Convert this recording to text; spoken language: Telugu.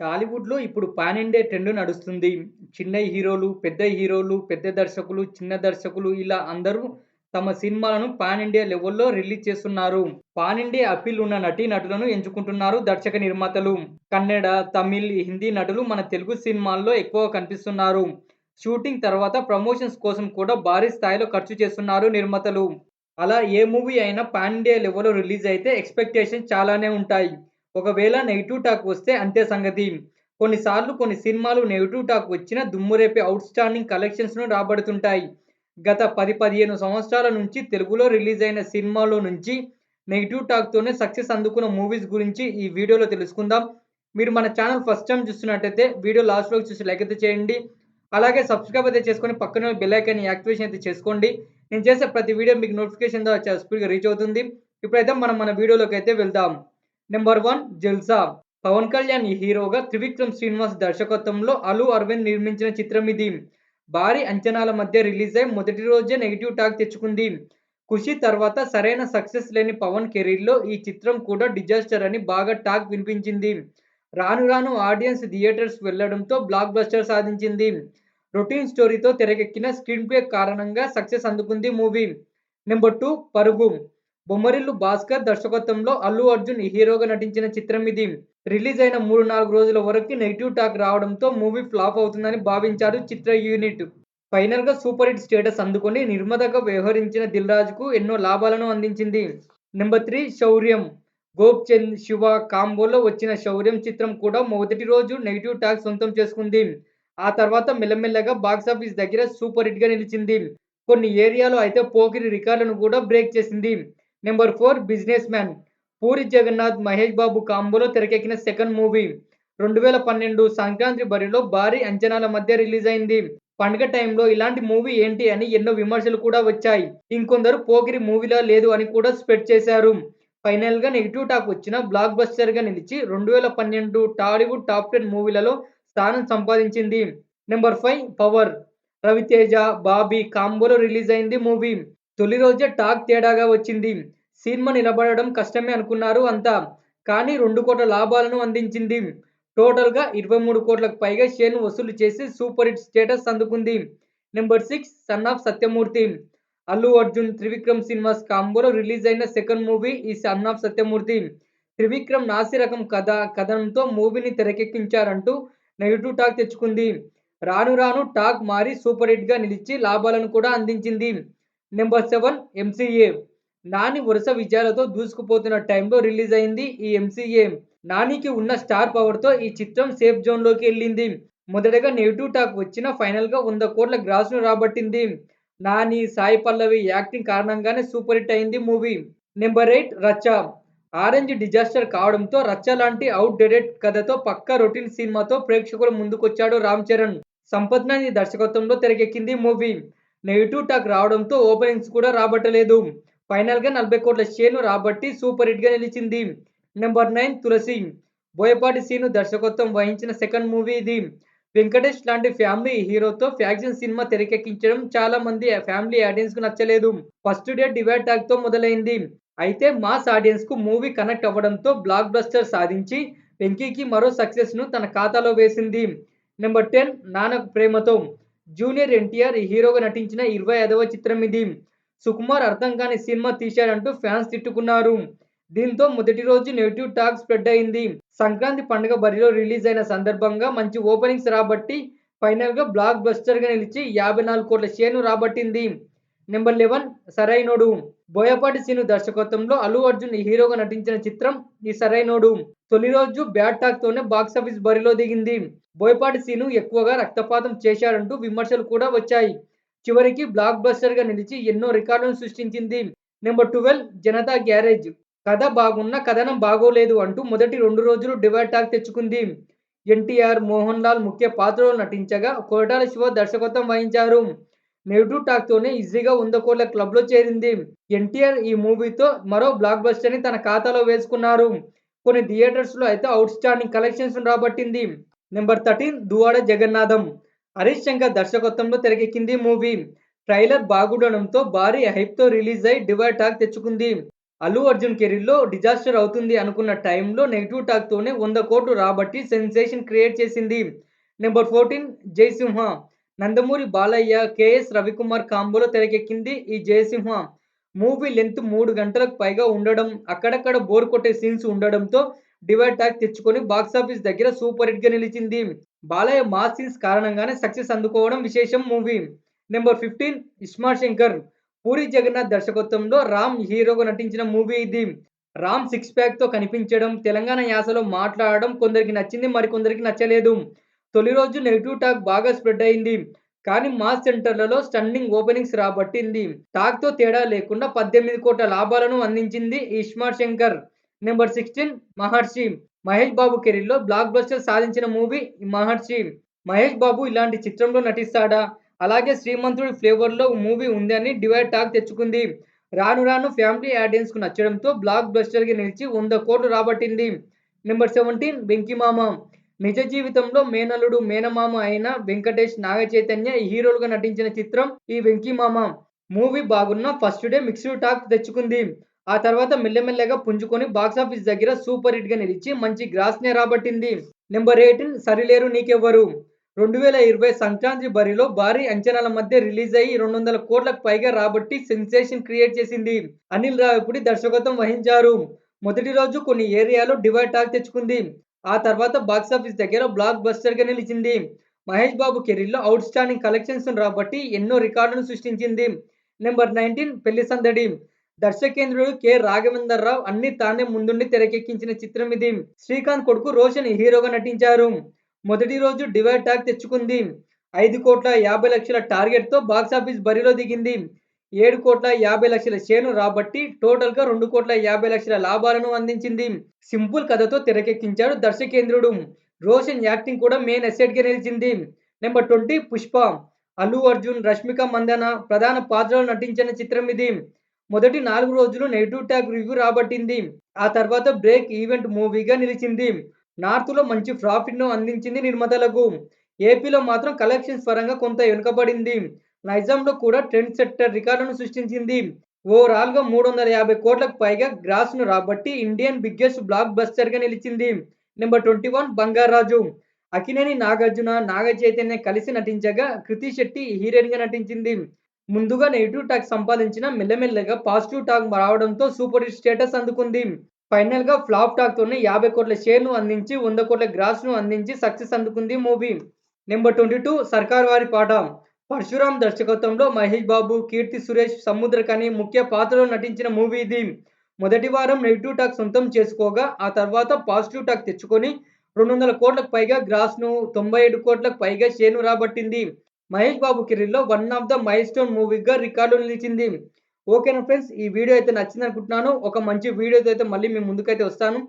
టాలీవుడ్‌లో ఇప్పుడు పాన్ ఇండియా ట్రెండ్ నడుస్తుంది. చిన్న హీరోలు, పెద్ద హీరోలు, పెద్ద దర్శకులు, చిన్న దర్శకులు ఇలా అందరూ తమ సినిమాలను పాన్ ఇండియా లెవెల్‌లో రిలీజ్ చేస్తున్నారు. పాన్ ఇండియా అప్పీల్ ఉన్న నటీ నటులను ఎంచుకుంటున్నారు దర్శక నిర్మాతలు. కన్నడ, తమిళ్, హిందీ నటులు మన తెలుగు సినిమాల్లో ఎక్కువ కనిపిస్తున్నారు. షూటింగ్ తర్వాత ప్రమోషన్స్ కోసం కూడా భారీ స్థాయిలో ఖర్చు చేస్తున్నారు నిర్మాతలు. అలా ఏ మూవీ అయినా పాన్ ఇండియా లెవెల్‌లో రిలీజ్ అయితే ఎక్స్పెక్టేషన్ చాలానే ఉంటాయి. ఒకవేళ నెగిటివ్ టాక్ వస్తే అంతే సంగతి. కొన్నిసార్లు కొన్ని సినిమాలు నెగిటివ్ టాక్ వచ్చినా దుమ్మురేపే అవుట్ స్టాండింగ్ కలెక్షన్స్‌ను రాబడుతుంటాయి. గత పది, పదిహేను సంవత్సరాల నుంచి తెలుగులో రిలీజ్ అయిన సినిమాలో నుంచి నెగిటివ్ టాక్‌తోనే సక్సెస్ అందుకున్న మూవీస్ గురించి ఈ వీడియోలో తెలుసుకుందాం. మీరు మన ఛానల్ ఫస్ట్ టైమ్ చూస్తున్నట్టయితే వీడియో లాస్ట్ వరకు చూసి లైక్ అయితే చేయండి. అలాగే సబ్స్క్రైబ్ అయితే చేసుకొని పక్కన ఉన్న బెల్ ఐకాన్ యాక్టివేషన్ అయితే చేసుకోండి. నేను చేసే ప్రతి వీడియో మీకు నోటిఫికేషన్ ద్వారా చాలా స్పీడ్‌గా రీచ్ అవుతుంది. ఇప్పుడైతే మనం మన వీడియోలోకి అయితే వెళ్దాం. Number one Jalsa. Pawan Kalyan హీరోగా త్రివిక్రమ్ శ్రీనివాస్ దర్శకత్వంలో అలు అరవింద్ నిర్మించిన చిత్రం ఇది. భారీ అంచనాల మధ్య రిలీజ్ అయి మొదటి రోజే నెగిటివ్ టాక్ తెచ్చుకుంది. 'ఖుషి' తర్వాత సరైన సక్సెస్ లేని పవన్ కెరీర్‌లో ఈ చిత్రం కూడా డిజాస్టర్ అని బాగా టాక్ వినిపించింది. రాను రాను ఆడియన్స్ థియేటర్స్ వెళ్ళడంతో బ్లాక్ బస్టర్ సాధించింది. రొటీన్ స్టోరీతో తెరకెక్కిన స్క్రీన్ ప్లే కారణంగా సక్సెస్ అందుకుంది movie. Number two Parugu. Bommarillu Bhaskar దర్శకత్వంలో అల్లు అర్జున్ హీరోగా నటించిన చిత్రం ఇది. రిలీజ్ అయిన మూడు, నాలుగు రోజుల వరకు నెగిటివ్ టాక్ రావడంతో మూవీ ఫ్లాప్ అవుతుందని భావించారు చిత్ర యూనిట్. ఫైనల్‌గా సూపర్ హిట్ స్టేటస్ అందుకొని నిర్మదగా వ్యవహరించిన దిల్రాజ్కు ఎన్నో లాభాలను అందించింది. నెంబర్ త్రీ శౌర్యం. గోపీచంద్, శివ కాంబోలో వచ్చిన శౌర్యం చిత్రం కూడా మొదటి రోజు నెగిటివ్ టాక్ సొంతం చేసుకుంది. ఆ తర్వాత మెల్లమెల్లగా బాక్సాఫీస్ దగ్గర సూపర్ హిట్‌గా నిలిచింది. కొన్ని ఏరియాలో అయితే పోకిరి రికార్డులను కూడా బ్రేక్ చేసింది. Number four business man. Puri Jagannadh, Mahesh Babu కాంబోలో తెరకెక్కిన సెకండ్ మూవీ. రెండు వేల పన్నెండు సంక్రాంతి బరిలో భారీ అంచనాల మధ్య రిలీజ్ అయింది. పండుగ టైంలో ఇలాంటి మూవీ ఏంటి అని ఎన్నో విమర్శలు కూడా వచ్చాయి. ఇంకొందరు పోకిరి మూవీలా లేదు అని కూడా స్ప్రెడ్ చేశారు. ఫైనల్‌గా నెగిటివ్ టాక్ వచ్చిన బ్లాక్ బస్టర్‌గా నిలిచి రెండు వేల పన్నెండు టాలీవుడ్ టాప్ టెన్ మూవీలలో స్థానం సంపాదించింది. Number five power. Ravi Teja, Bobby కాంబోలో release అయింది మూవీ. తొలి రోజే టాక్ తేడాగా వచ్చింది. సినిమా నిలబడడం కష్టమే అనుకున్నారు అంతా. కానీ రెండు కోట్ల లాభాలను అందించింది. టోటల్‌గా ఇరవై మూడు కోట్లకు పైగా షేర్‌ను వసూలు చేసి సూపర్ హిట్ స్టేటస్ అందుకుంది. Number six son of Satyamurthy. Allu Arjun, Trivikram Srinivas కాంబోలో release అయిన సెకండ్ మూవీ ఈ సన్ ఆఫ్ సత్యమూర్తి. త్రివిక్రమ్ నాసిరకం కథ, కథనంతో మూవీని తెరకెక్కించారంటూ నెగిటివ్ టాక్ తెచ్చుకుంది. రాను రాను టాక్ మారి సూపర్ హిట్‌గా నిలిచి లాభాలను కూడా అందించింది. Number seven MCA. నాని వరుస విజయాలతో దూసుకుపోతున్న టైంలో రిలీజ్ అయింది ఈ ఎంసీఏ. నానికి ఉన్న స్టార్ పవర్‌తో ఈ చిత్రం సేఫ్ జోన్‌లోకి వెళ్ళింది మొదటగా నెగిటివ్ టాక్ వచ్చిన ఫైనల్‌గా వంద కోట్ల గ్రాస్‌ను రాబట్టింది. నాని, సాయి పల్లవి యాక్టింగ్ కారణంగానే సూపర్ హిట్ అయింది movie. Number eight Racha. Orange disaster కావడంతో రచ్చ లాంటి అవుట్ డేటెడ్ కథతో పక్కా రొటీన్ సినిమాతో ప్రేక్షకుల ముందుకొచ్చాడు రామ్ చరణ్. సంపత్ దర్శకత్వంలో తెరకెక్కింది మూవీ. నెగిటివ్ టాక్ రావడంతో ఓపెనింగ్స్ కూడా రాబట్టలేదు. ఫైనల్‌గా నలభై కోట్ల షేర్‌ను రాబట్టి సూపర్ హిట్‌గా నిలిచింది. Number nine Tulasi. Boyapati scene దర్శకత్వం వహించిన సెకండ్ మూవీ ఇది. వెంకటేష్ లాంటి ఫ్యామిలీ హీరోతో ఫ్యాక్షన్ సినిమా తెరకెక్కించడం చాలా మంది ఫ్యామిలీ ఆడియన్స్‌కు నచ్చలేదు. ఫస్ట్ డే డివైడ్ టాక్‌తో మొదలైంది. అయితే మాస్ ఆడియన్స్‌కు మూవీ కనెక్ట్ అవ్వడంతో బ్లాక్ బస్టర్ సాధించి వెంకీకి మరో సక్సెస్‌ను తన ఖాతాలో వేసింది. నెంబర్ 10 నాన్నకు ప్రేమతో. జూనియర్ ఎన్టీఆర్ హీరోగా నటించిన ఇరవై ఐదవ చిత్రం ఇది. సుకుమార్ అర్థం కాని సినిమా తీశాడంటూ ఫ్యాన్స్ తిట్టుకున్నారు. దీంతో మొదటి రోజు నెగిటివ్ టాక్ స్ప్రెడ్ అయింది. సంక్రాంతి పండుగ బరిలో రిలీజ్ అయిన సందర్భంగా మంచి ఓపెనింగ్స్ రాబట్టి ఫైనల్‌గా బ్లాక్ బస్టర్‌గా నిలిచి యాభై నాలుగు కోట్ల షేర్‌ను రాబట్టింది. నెంబర్ 11 సరైనోడు. బోయపాటి సీను దర్శకత్వంలో అల్లు అర్జున్ హీరోగా నటించిన చిత్రం ఈ సరైనోడు. తొలి రోజు బ్యాడ్ టాక్‌తోనే బాక్సాఫీస్ బరిలో దిగింది. బోయపాటి సీను ఎక్కువగా రక్తపాతం చేశాడంటూ విమర్శలు కూడా వచ్చాయి. చివరికి బ్లాక్ బస్టర్గా నిలిచి ఎన్నో రికార్డులను సృష్టించింది. Number 12 Janatha garage. కథ బాగున్నా కథనం బాగోలేదు అంటూ మొదటి రెండు రోజులు డివైడ్ టాక్ తెచ్చుకుంది. ఎన్టీఆర్, మోహన్ లాల్ ముఖ్య పాత్రలో నటించగా కోటాల శివ దర్శకత్వం వహించారు. నెగెటివ్ టాక్‌తోనే ఈజీగా వంద కోట్ల క్లబ్‌లో చేరింది. ఎన్టీఆర్ ఈ మూవీతో మరో బ్లాక్ బస్టర్‌ని తన ఖాతాలో వేసుకున్నారు. కొన్ని థియేటర్స్‌లో అయితే outstanding collections రాబట్టింది. Number thirteen Duvvada Jagannadham. Harish Shankar దర్శకత్వంలో తెరకెక్కింది మూవీ. ట్రైలర్ బాగుండడంతో భారీ హైప్‌తో రిలీజ్ అయి డివైడ్ టాక్ తెచ్చుకుంది. అల్లు అర్జున్ కెరీర్‌లో డిజాస్టర్ అవుతుంది అనుకున్న టైంలో నెగిటివ్ టాక్‌తోనే వంద కోట్లు రాబట్టి సెన్సేషన్ క్రియేట్ చేసింది. Number 14 Jai Simha Nandamuri Balayya, K S Ravikumar కాంబోలో తెరకెక్కింది ఈ 'జయసింహ'. మూవీ లెంత్ మూడు గంటలకు పైగా ఉండడం, అక్కడక్కడ బోర్ కొట్టే సీన్స్ ఉండడంతో డివైడ్ ట్యాక్ తెచ్చుకొని బాక్సాఫీస్ దగ్గర సూపర్ హిట్‌గా నిలిచింది. బాలయ్య మా సీన్స్ కారణంగానే సక్సెస్ అందుకోవడం విశేషం movie. Number fifteen Ismart Shankar Puri Jagannadh దర్శకత్వంలో రామ్ హీరోగా నటించిన మూవీ ఇది. రామ్ సిక్స్ ప్యాక్‌తో కనిపించడం, తెలంగాణ యాసలో మాట్లాడడం కొందరికి నచ్చింది మరికొందరికి నచ్చలేదు. తొలి రోజు నెగిటివ్ టాక్ బాగా స్ప్రెడ్ అయింది. కానీ మాస్ సెంటర్లలో స్టన్నింగ్ ఓపెనింగ్స్ రాబట్టింది. టాక్‌తో తేడా లేకుండా 18 కోట్ల లాభాలను అందించింది ఈ శంకర్. నెంబర్ 16 మహర్షి మహేష్ బాబు కెరీర్‌లో బ్లాక్ బస్టర్ సాధించిన మూవీ 'మహర్షి'. మహేష్ బాబు ఇలాంటి చిత్రంలో నటిస్తాడా? అలాగే శ్రీమంతుడి ఫ్లేవర్‌లో మూవీ ఉంది అని డివైడ్ టాక్ తెచ్చుకుంది. రాను రాను ఫ్యామిలీ ఆడియన్స్‌కు నచ్చడంతో బ్లాక్ బస్టర్‌గా నిలిచి వంద కోట్లు రాబట్టింది. నెంబర్ 17 వెంకీమామ నిజ జీవితంలో మేనలుడు మేనమామ అయిన వెంకటేష్, నాగచైతన్య హీరోలుగా నటించిన చిత్రం ఈ 'వెంకీమామ'. మూవీ బాగున్న ఫస్ట్ డే మిక్స్డ్ టాక్ తెచ్చుకుంది. ఆ తర్వాత మెల్లమెల్లగా పుంజుకొని బాక్సాఫీస్ దగ్గర సూపర్ హిట్‌గా నిలిచి మంచి గ్రాస్‌నే రాబట్టింది. నెంబర్ 18 సరిలేరు నీకెవ్వరు 2020 సంక్రాంతి బరిలో భారీ అంచనాల మధ్య రిలీజ్ అయ్యి 200 కోట్లకు పైగా రాబట్టి సెన్సేషన్ క్రియేట్ చేసింది. అనిల్ రావిపూడి దర్శకత్వం వహించారు. మొదటి రోజు కొన్ని ఏరియాలో డివైడ్ టాక్ తెచ్చుకుంది. ఆ తర్వాత బాక్సాఫీస్ దగ్గర బ్లాక్ బస్టర్‌గా నిలిచింది. మహేష్ బాబు కెరీర్‌లో అవుట్ స్టాండింగ్ కలెక్షన్స్ రాబట్టి ఎన్నో రికార్డులను సృష్టించింది. నెంబర్ 19 పెళ్ళి సందడి దర్శకేంద్రుడు కె. రాఘవేందర్ రావు అన్ని తానే ముందుండి తెరకెక్కించిన చిత్రం ఇది. శ్రీకాంత్ కొడుకు రోషన్ హీరోగా నటించారు. మొదటి రోజు డివైడ్ టాక్ తెచ్చుకుంది. ఐదు కోట్ల యాభై లక్షల టార్గెట్‌తో బాక్సాఫీస్ బరిలో దిగింది. ఏడు కోట్ల యాభై లక్షల షేర్‌ను రాబట్టి టోటల్గా రెండు కోట్ల యాభై లక్షల లాభాలను అందించింది. సింపుల్ కథతో తెరకెక్కించాడు దర్శకేంద్రుడు. రోషన్ యాక్టింగ్ కూడా మెయిన్ అసెట్‌గా నిలిచింది. నెంబర్ 20 పుష్ప అల్లు అర్జున్, రష్మిక మందన ప్రధాన పాత్రలు నటించిన చిత్రం ఇది. మొదటి నాలుగు రోజులు నెగిటివ్ ట్యాగ్ రివ్యూ రాబట్టింది. ఆ తర్వాత బ్రేక్ ఈవెంట్ మూవీగా నిలిచింది. నార్త్‌లో మంచి ప్రాఫిట్‌ను అందించింది నిర్మాతలకు. ఏపీలో మాత్రం కలెక్షన్స్ పరంగా కొంత వెనుకబడింది. నైజాంలో కూడా ట్రెండ్ సెట్టర్ రికార్డును సృష్టించింది. ఓవరాల్‌గా మూడు వందల యాభై కోట్లకు పైగా గ్రాస్‌ను రాబట్టి ఇండియన్ బిగ్గెస్ట్ బ్లాక్ బస్టర్‌గా నిలిచింది. నెంబర్ 21 బంగారాజు అకినేని నాగార్జున, నాగచైతన్య కలిసి నటించగా కృతి శెట్టి హీరోయిన్‌గా నటించింది. ముందుగా నెగిటివ్ టాక్ సంపాదించిన మెల్లమెల్లగా పాజిటివ్ టాక్ రావడంతో సూపర్ హిట్ స్టేటస్ అందుకుంది. ఫైనల్‌గా ఫ్లాప్ టాక్‌తోనే యాభై కోట్ల షేర్‌ను అందించి వంద కోట్ల గ్రాస్‌ను అందించి సక్సెస్ అందుకుంది మూవీ. నెంబర్ ట్వంటీ టూ సర్కార్ వారి పాట పరశురామ్ దర్శకత్వంలో మహేష్ బాబు, కీర్తి సురేష్, సముద్రకని ముఖ్య పాత్రలో నటించిన మూవీ ఇది. మొదటి వారం నెగిటివ్ టాక్ సొంతం చేసుకోగా ఆ తర్వాత పాజిటివ్ టాక్ తెచ్చుకొని రెండు వందల కోట్లకు పైగా గ్రాస్‌ను, తొంభై ఏడు కోట్లకు పైగా షేర్‌ను రాబట్టింది. మహేష్ బాబు కెరీర్‌లో వన్ ఆఫ్ ద మైల్‌స్టోన్ మూవీగా రికార్డు నిలిచింది. ఓకేనా ఫ్రెండ్స్ ఈ వీడియో అయితే నచ్చిందనుకుంటున్నాను. ఒక మంచి వీడియోతో అయితే మళ్ళీ మీ ముందుకైతే వస్తాను.